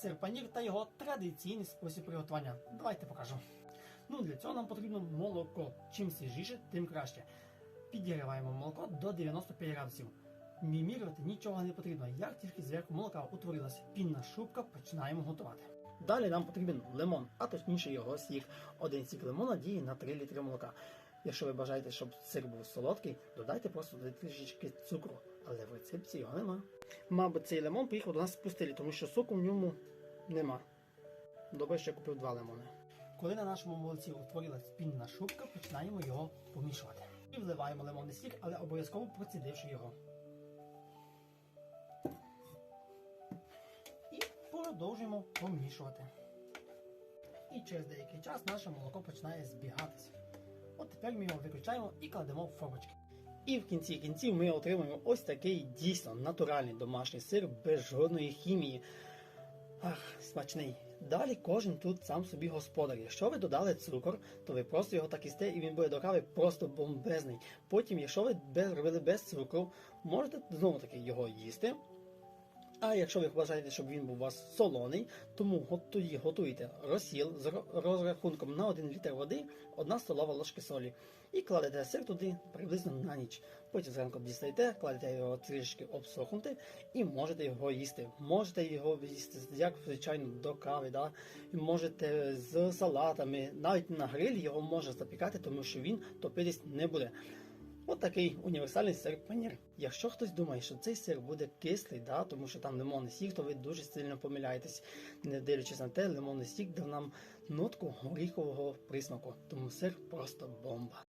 сир панір та його традиційний спосіб приготування. Давайте покажу. Ну, для цього нам потрібно молоко. Чим свіжіше, тим краще. Підігріваємо молоко до 95 градусів. Мімірувати нічого не потрібно. Як тільки зверху молока утворилася пінна шубка, починаємо готувати. Далі нам потрібен лимон, а точніше його сік. Один сік лимона діє на 3 літри молока. Якщо ви бажаєте, щоб сир був солодкий, додайте просто трішечки цукру, але в рецепті його нема. Мабуть, цей лимон приїхав до нас з пустелі, тому що соку в ньому нема. Добре, що я купив два лимони. Коли на нашому молоці утворилась пінна шубка, починаємо його помішувати. І вливаємо лимонний сік, але обов'язково процідивши його. І продовжуємо помішувати. І через деякий час наше молоко починає збігатися. От тепер ми його виключаємо і кладемо в формочки. І в кінці кінців ми отримуємо ось такий дійсно натуральний домашній сир без жодної хімії. Ах, смачний. Далі кожен тут сам собі господар. Якщо ви додали цукор, то ви просто його так істе і він буде до кави просто бомбезний. Потім, якщо ви робили без цукру, можете знову таки його їсти. А якщо ви бажаєте, щоб він був у вас солоний, тому тоді готуєте розсіл з розрахунком на 1 літр води, 1 столова ложка солі. І кладете сир туди приблизно на ніч. Потім зранку дістаєте, кладете його трішки обсохнути і можете його їсти. Можете його їсти як звичайно до кави, да? і можете з салатами, навіть на грилі його можна запікати, тому що він топитись не буде. От такий універсальний сир панір. Якщо хтось думає, що цей сир буде кислий, да, тому що там лимонний сік, то ви дуже сильно помиляєтесь, не дивлячись на те, лимонний сік дав нам нотку горіхового присмаку. Тому сир просто бомба.